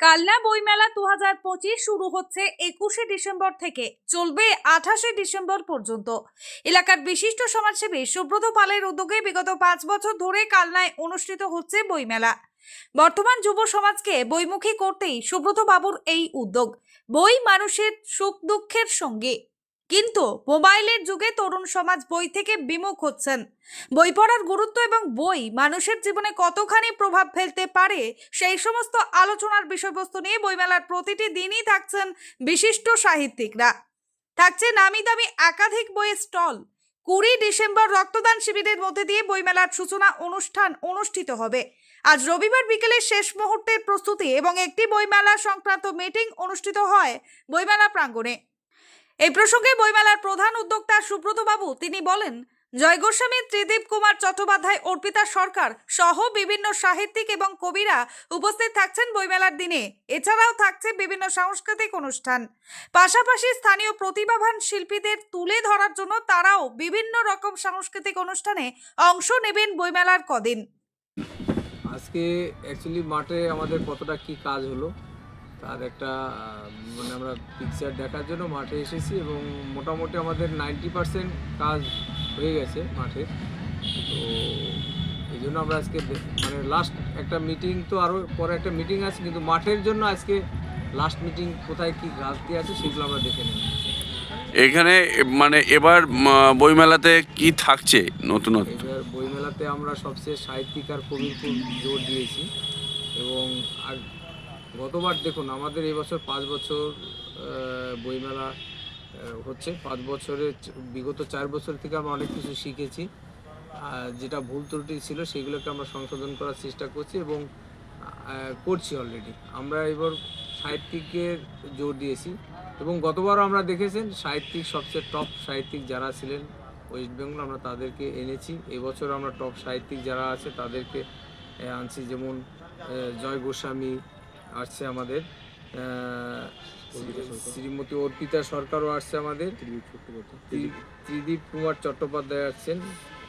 কালনা বইমেলা দু হাজার পঁচিশ শুরু হচ্ছে একুশে ডিসেম্বর থেকে চলবে আঠাশে ডিসেম্বর পর্যন্ত। এলাকার বিশিষ্ট সমাজসেবী সুব্রত পালের উদ্যোগে বিগত পাঁচ বছর ধরে কালনায় অনুষ্ঠিত হচ্ছে বইমেলা। বর্তমান যুব সমাজকে বইমুখী করতেই সুব্রত বাবুর এই উদ্যোগ। বই মানুষের সুখ দুঃখের সঙ্গে। কিন্তু মোবাইলের যুগে তরুণ সমাজ বই থেকে বিমুখ হচ্ছেন। বই পড়ার গুরুত্ব এবং বই মানুষের জীবনে কতখানি প্রভাব ফেলতে পারে, সেই সমস্ত আলোচনার বিষয়বস্তু নিয়ে বইমেলার প্রতিটি দিনই থাকছেন বিশিষ্ট সাহিত্যিকরা। থাকছে নামি দামি একাধিক বইয়ের স্টল। কুড়ি ডিসেম্বর রক্তদান শিবিরের মধ্যে দিয়ে বইমেলার সূচনা অনুষ্ঠান অনুষ্ঠিত হবে। আজ রবিবার বিকেলে শেষ মুহূর্তের প্রস্তুতি এবং একটি বইমেলা সংক্রান্ত মিটিং অনুষ্ঠিত হয় বইমেলা প্রাঙ্গণে। এই প্রসঙ্গে বইমেলার প্রধান উদ্যোক্তা সুব্রত বাবু তিনি বলেন, জয় গোস্বামী, ত্রিদীপ কুমার চট্টোপাধ্যায়, অর্পিতা সরকার সহ বিভিন্ন সাহিত্যিক এবং কবিরা উপস্থিত থাকছেন বইমেলার দিনে। এছাড়াও থাকছে বিভিন্ন সাংস্কৃতিক অনুষ্ঠান। পাশাপাশি স্থানীয় প্রতিভাবান শিল্পীদের তুলে ধরার জন্য তারাও বিভিন্ন রকম সাংস্কৃতিক অনুষ্ঠানে অংশ নেবেন বইমেলার কদিন। আজকে অ্যাকচুয়ালি মাঠে আমাদের কতটা কি কাজ হলো তার একটা মানে আমরা পিকচার দেখার জন্য মাঠে এসেছি এবং মোটামুটি আমাদের নাইনটি পার্সেন্ট কাজ হয়ে গেছে মাঠে। তো এই জন্য আমরা আজকে মানে লাস্ট একটা মিটিং তো আরও পরে একটা মিটিং আছে কিন্তু মাঠের জন্য আজকে লাস্ট মিটিং কোথায় কি কাজ দিয়ে আছে সেগুলো আমরা দেখে নেব। এখানে মানে এবার বইমেলাতে কি থাকছে নতুনত্ব এবার বইমেলাতে আমরা সবচেয়ে সাহিত্যিক আর কবির জোর দিয়েছি এবং আর গতবার দেখুন, আমাদের এই বছর পাঁচ বছর বইমেলা হচ্ছে। পাঁচ বছরের বিগত চার বছর থেকে আমরা অনেক কিছু শিখেছি। যেটা ভুল ত্রুটি ছিল, সেগুলোকে আমরা সংশোধন করার চেষ্টা করছি এবং করছি অলরেডি আমরা এবার সাহিত্যিকের জোর দিয়েছি। এবং গতবারও আমরা দেখেছেন, সাহিত্যিক সবচেয়ে টপ সাহিত্যিক যারা ছিলেন ওয়েস্ট বেঙ্গল আমরা তাদেরকে এনেছি। এবছর আমরা টপ সাহিত্যিক যারা আছে, তাদেরকে আনছি। যেমন জয় গোস্বামী আসছে আমাদের শ্রীমতী অর্পিতা সরকারও আসছে আমাদের। ত্রিদীপ কুমার চট্টোপাধ্যায় আসছেন।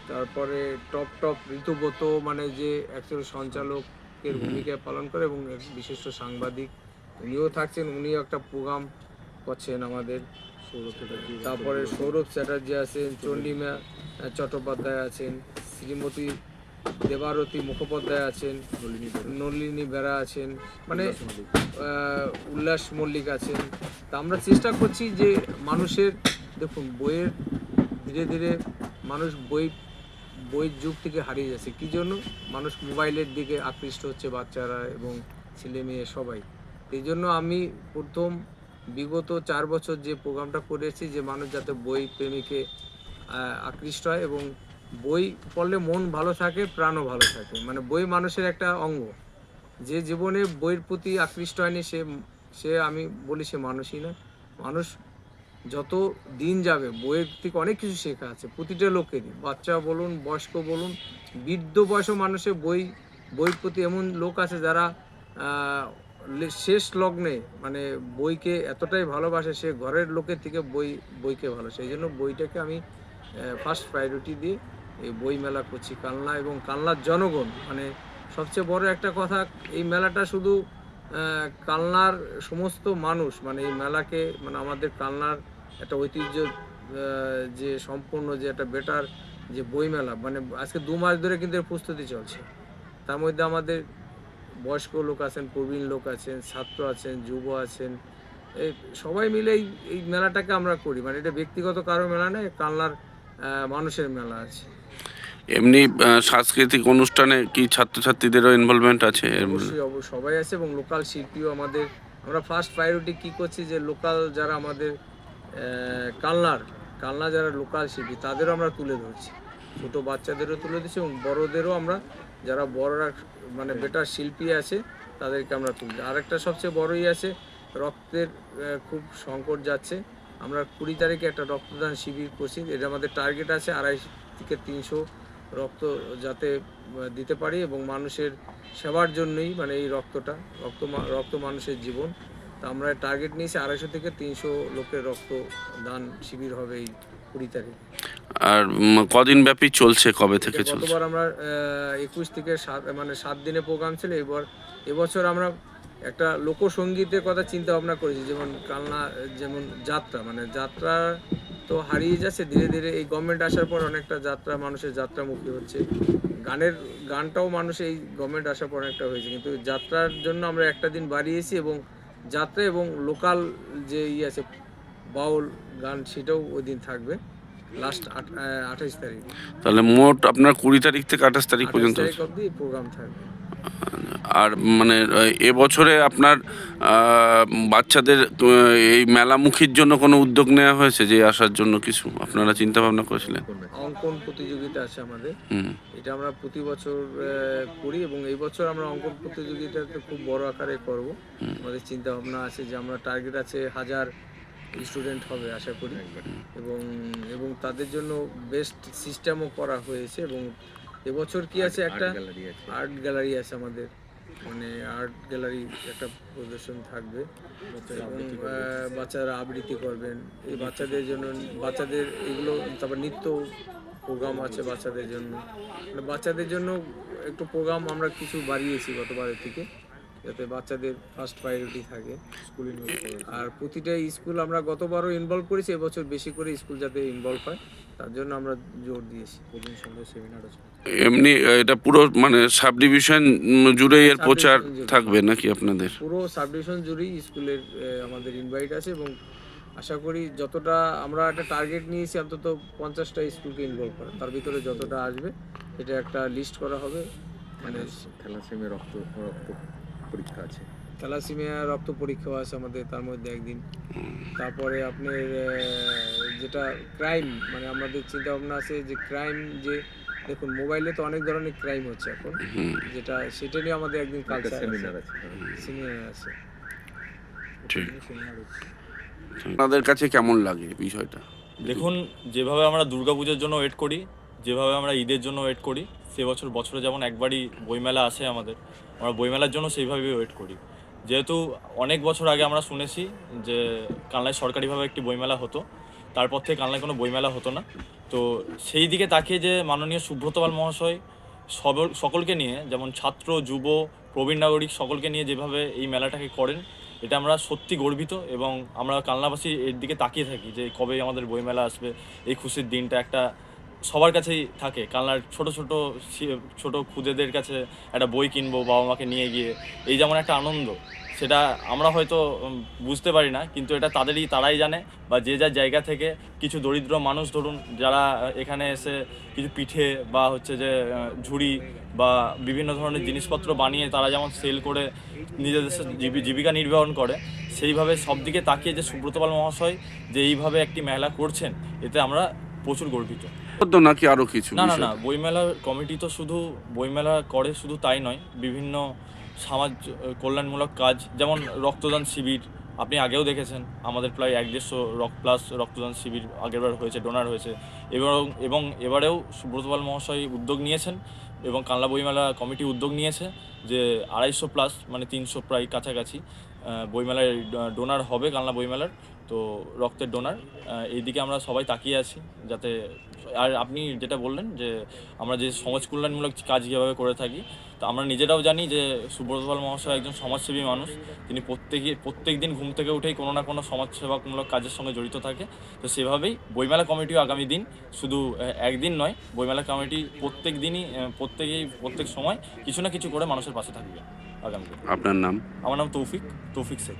তারপরে টপ টপ ঋতুব্রত মানে যে একজন সঞ্চালকের ভূমিকা পালন করে এবং বিশিষ্ট সাংবাদিক উনিও থাকছেন। উনিও একটা প্রোগ্রাম করছেন আমাদের। তারপরে সৌরভ চ্যাটার্জি আছেন চন্ডিমা চট্টোপাধ্যায় আছেন শ্রীমতী দেবারতী মুখোপাধ্যায় আছেন নলিনী বেড়া আছেন মানে উল্লাস মল্লিক। আছেন। তা আমরা চেষ্টা করছি যে মানুষের দেখুন বইয়ের ধীরে ধীরে মানুষ বই বইয়ের যুগ থেকে হারিয়ে যাচ্ছে। কী জন্য? মানুষ মোবাইলের দিকে আকৃষ্ট হচ্ছে বাচ্চারা এবং ছেলে মেয়ে সবাই। এই জন্য আমি প্রথম বিগত চার বছর যে প্রোগ্রামটা করেছি যে মানুষ যাতে বই প্রেমিকে আকৃষ্ট হয় এবং বই পড়লে মন ভালো থাকে, প্রাণও ভালো থাকে। মানে বই মানুষের একটা অঙ্গ। যে জীবনে বইয়ের প্রতি আকৃষ্ট হয়নি, সে সে আমি বলি সে মানুষই না মানুষ যত দিন যাবে, বইয়ের থেকে অনেক কিছু শেখা আছে। প্রতিটা লোকেরই। বাচ্চা বলুন, বয়স্ক বলুন, বৃদ্ধ বয়স মানুষের বই, বইয়ের প্রতি এমন লোক আছে যারা শেষ লগ্নে মানে বইকে এতটাই ভালোবাসে, সে ঘরের লোকের থেকে বই, বইকে ভালো সেই জন্য বইটাকে আমি ফার্স্ট প্রায়োরিটি দিয়ে এই বই মেলা করছি, কালনা এবং কালনার জনগণ। মানে সবচেয়ে বড় একটা কথা, এই মেলাটা শুধু কালনার সমস্ত মানুষ মানে এই মেলাকে মানে আমাদের কালনার একটা ঐতিহ্য যে সম্পূর্ণ যে একটা বেটার যে বই মেলা মানে আজকে দু মাস ধরে কিন্তু এর প্রস্তুতি চলছে। তার মধ্যে আমাদের বয়স্ক লোক আছেন, প্রবীণ লোক আছেন, ছাত্র আছেন, যুব আছেন এই সবাই মিলে এই এই মেলাটাকে আমরা করি। মানে এটা ব্যক্তিগত কারও মেলা নয়, কালনার মানুষের মেলা আছে। এমনি সাংস্কৃতিক অনুষ্ঠানে কি ছাত্রছাত্রীদেরও ইনভলভমেন্ট আছে? অবশ্যই সবাই আছে এবং লোকাল শিল্পীও আমাদের। আমরা ফার্স্ট প্রায়োরিটি কি করছি যে লোকাল যারা আমাদের কালনার কালনা যারা লোকাল শিল্পী, তাদেরও আমরা তুলে ধরছি। ছোট বাচ্চাদেরও তুলে দিচ্ছি এবং বড়োদেরও আমরা, যারা বড়রা মানে বেটার শিল্পী আছে, তাদেরকে আমরা তুলছি আরেকটা সবচেয়ে বড়ই আছে, রক্তের খুব সংকট যাচ্ছে। আমরা কুড়ি তারিখে একটা রক্তদান শিবির করছি, এটা আমাদের টার্গেট আছে আড়াই থেকে তিনশো রক্ত যাতে দিতে পারি এবং মানুষের সেবার জন্যই মানে এই রক্তটা রক্ত রক্ত মানুষের জীবন। তা আমরা টার্গেট নিয়েছি আড়াইশো থেকে তিনশো লোকের রক্ত দান শিবির হবে এই কুড়ি তারিখ। আর কদিন ব্যাপী চলছে কবে থেকে চলছে? গতবার আমরা একুশ থেকে সাত মানে সাত দিনে প্রোগ্রাম ছিল এবার এবছর আমরা একটা লোকসঙ্গীতের কথা চিন্তা ভাবনা করেছি যেমন কালনা যেমন যাত্রা মানে যাত্রা তো হারিয়ে যাচ্ছে ধীরে ধীরে এই গভর্নমেন্ট আসার পর অনেকটা যাত্রা মানুষের যাত্রামুখী হচ্ছে। গানের গানটাও মানুষ এই গভর্নমেন্ট আসার পর অনেকটা হয়েছে। কিন্তু যাত্রার জন্য আমরা একটা দিন বাড়িয়েছি এবং যাত্রা এবং লোকাল যে ইয়ে আছে বাউল গান সেটাও ওই দিন থাকবে। লাস্ট আঠাইশ তারিখ। তাহলে মোট আপনার কুড়ি তারিখ থেকে আঠাশ তারিখ পর্যন্ত অবধি প্রোগ্রাম থাকবে। আর মানে এবছরে আপনার বাচ্চাদের এই মেলামুখীর জন্য কোনো উদ্যোগ নেওয়া হয়েছে যে আসার জন্য কিছু? আপনারা চিন্তা ভাবনা করেছিলেন? অঙ্কন প্রতিযোগিতা আছে আমাদের। এটা আমরা প্রতি বছর করি এবং এই বছর আমরা অঙ্কন প্রতিযোগিতাতে খুব বড় আকারে করব। আমাদের চিন্তা ভাবনা আছে যে আমরা টার্গেট আছে হাজার স্টুডেন্ট হবে আশা করি। এবং এবং তাদের জন্য বেস্ট সিস্টেমও করা হয়েছে এবং এবছর কি আছে একটা? আর্ট গ্যালারি আছে আমাদের। মানে আর্ট গ্যালারি একটা প্রদর্শন থাকবে। বাচ্চারা আবৃত্তি করবেন। এই বাচ্চাদের জন্য বাচ্চাদের এগুলো তারপর নৃত্য প্রোগ্রাম আছে বাচ্চাদের জন্য। মানে বাচ্চাদের জন্য একটু প্রোগ্রাম আমরা কিছু বাড়িয়েছি গতবারের থেকে যাতে বাচ্চাদের ফার্স্ট প্রায়োরিটি থাকে। স্কুলিং আর প্রতিটা স্কুল আমরা গতবারও ইনভলভ করেছি এবছর বেশি করে স্কুল যাতে ইনভলভ হয়। তার জন্য আমরা জোর দিয়েছি। প্রতিদিন সন্ধ্যে সেমিনার আছে এমনি এটা পুরো মানে সাব ডিভিশন জুড়ে এর প্রচার থাকবে নাকি আপনাদের? পুরো সাবডিভিশন জুড়েই স্কুলের আমাদের ইনভাইট আছে এবং আশা করি যতটা আমরা একটা টার্গেট নিয়েছি অন্তত পঞ্চাশটা স্কুলকে ইনভলভ করা তার ভিতরে যতটা আসবে এটা একটা লিস্ট করা হবে। মানে থ্যালাসেমিয়া রক্ত রক্ত পরীক্ষা আছে। থ্যালাসিমিয়া রক্ত পরীক্ষাও আছে আমাদের তার মধ্যে একদিন। তারপরে আপনার যেটা ক্রাইম মানে আমাদের চিন্তা ভাবনা আছে যে ক্রাইম যে দেখুন মোবাইলে তো অনেক ধরনের ক্রাইম হচ্ছে এখন যেটা সেটা নিয়ে আমাদের একদিন কালচার সেমিনার আছে। সিনিয়র আছে। ঠিক। আপনাদের কাছে কেমন লাগে বিষয়টা? দেখুন যেভাবে আমরা দুর্গাপূজার জন্য ওয়েট করি যেভাবে আমরা ঈদের জন্য ওয়েট করি সে বছর বছরে যেমন একবারই বইমেলা আসে আমাদের আমরা বইমেলার জন্য সেইভাবেই ওয়েট করি। যেহেতু অনেক বছর আগে আমরা শুনেছি যে কানলায় সরকারিভাবে একটি বইমেলা হতো, তারপর থেকে কানলায় কোনো বইমেলা হতো না। তো সেই দিকে তাকিয়ে যে মাননীয় সুব্রতপাল মহাশয় সবল, সকলকে নিয়ে, যেমন ছাত্র, যুব, প্রবীণ নাগরিক, সকলকে নিয়ে যেভাবে এই মেলাটাকে করেন, এটা আমরা সত্যি গর্বিত এবং আমরা কালনাবাসী এর দিকে তাকিয়ে থাকি যে কবে আমাদের বইমেলা আসবে, এই খুশির দিনটা একটা সবার কাছেই থাকে। কালনার ছোট ছোট ছোট খুদেদের কাছে একটা বই কিনবো, বাবা মাকে নিয়ে গিয়ে, এই যেমন একটা আনন্দ, সেটা আমরা হয়তো বুঝতে পারি না, কিন্তু এটা তাদেরই, তারাই জানে, বা যে যার জায়গা থেকে কিছু দরিদ্র মানুষ ধরুন, যারা এখানে এসে কিছু পিঠে বা হচ্ছে যে ঝুড়ি বা বিভিন্ন ধরনের জিনিসপত্র বানিয়ে তারা যেমন সেল করে নিজেদের জীবিকা নির্বাহন করে, সেইভাবে সব দিকে তাকিয়ে যে সুব্রতপাল মহাশয় যে এইভাবে একটি মেলা করছেন, এতে আমরা প্রচুর গর্বিত। নাকি আরও কিছু না না? না বইমেলার কমিটি তো শুধু বইমেলা করে শুধু তাই নয় বিভিন্ন সমাজ কল্যাণমূলক কাজ যেমন রক্তদান শিবির আপনি আগেও দেখেছেন আমাদের প্রায় এক দেড়শো রক প্লাস রক্তদান শিবির আগেরবার হয়েছে ডোনার হয়েছে এবং এবং এবারেও সুব্রতপাল মহাশয় উদ্যোগ নিয়েছেন এবং কানলা বইমেলা কমিটি উদ্যোগ নিয়েছে যে আড়াইশো প্লাস মানে তিনশো প্রায় কাছাকাছি বইমেলায় ডোনার হবে কালনা বইমেলার তো রক্তের ডোনার এইদিকে আমরা সবাই তাকিয়ে আছি যাতে আর আপনি যেটা বললেন যে আমরা যে সমাজ কল্যাণমূলক কাজ কীভাবে করে থাকি তো আমরা নিজেরাও জানি যে সুব্রতপাল মহাশয় একজন সমাজসেবী মানুষ। তিনি প্রত্যেকে প্রত্যেক দিন ঘুম থেকে উঠেই কোনো না কোনো সমাজসেবামূলক কাজের সঙ্গে জড়িত থাকে। তো সেভাবেই বইমেলা কমিটিও আগামী দিন শুধু একদিন নয় বইমেলা কমিটি প্রত্যেক দিনই প্রত্যেকেই প্রত্যেক সময় কিছু না কিছু করে মানুষের পাশে থাকবে আগামী আপনার নাম? আমার নাম তৌফিক তৌফিক শেখ।